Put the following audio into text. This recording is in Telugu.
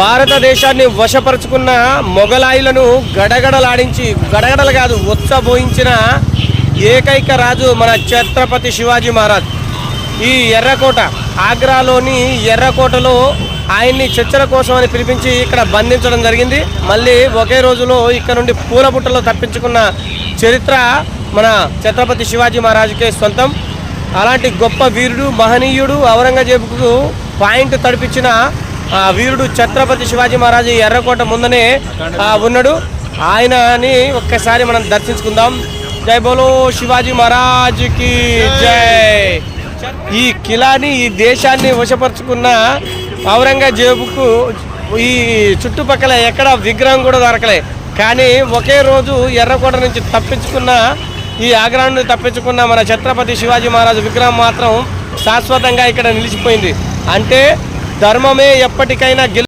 భారతదేశాన్ని వశపరుచుకున్న మొఘలాయులను గడగడలాడించి గడగడలు కాదు ఉత్సబోయించిన ఏకైక రాజు మన ఛత్రపతి శివాజీ మహారాజ్. ఈ ఎర్రకోట ఆగ్రాలోని ఎర్రకోటలో ఆయన్ని చర్చల కోసం అని పిలిపించి ఇక్కడ బంధించడం జరిగింది. మళ్ళీ ఒకే రోజులో ఇక్కడ నుండి పూలబుట్టలో తప్పించుకున్న చరిత్ర మన ఛత్రపతి శివాజీ మహారాజుకే సొంతం. అలాంటి గొప్ప వీరుడు మహనీయుడు ఔరంగజేబుకు పాయింట్ తడిపించిన వీరుడు ఛత్రపతి శివాజీ మహారాజు ఎర్రకోట ముందనే ఉన్నాడు. ఆయనని ఒక్కసారి మనం దర్శించుకుందాం. జై బోలో శివాజీ మహారాజుకి జై. ఈ కిలాని ఈ దేశాన్ని వశపరుచుకున్న ఔరంగజేబుకు ఈ చుట్టుపక్కల ఎక్కడ విగ్రహం కూడా దొరకలే. కానీ ఒకే రోజు ఎర్రకోట నుంచి తప్పించుకున్న ఈ ఆగ్రా నుండి తప్పించుకున్న మన ఛత్రపతి శివాజీ మహారాజు విగ్రహం మాత్రం శాశ్వతంగా ఇక్కడ నిలిచిపోయింది. అంటే ధర్మమే ఎప్పటికైనా గెలు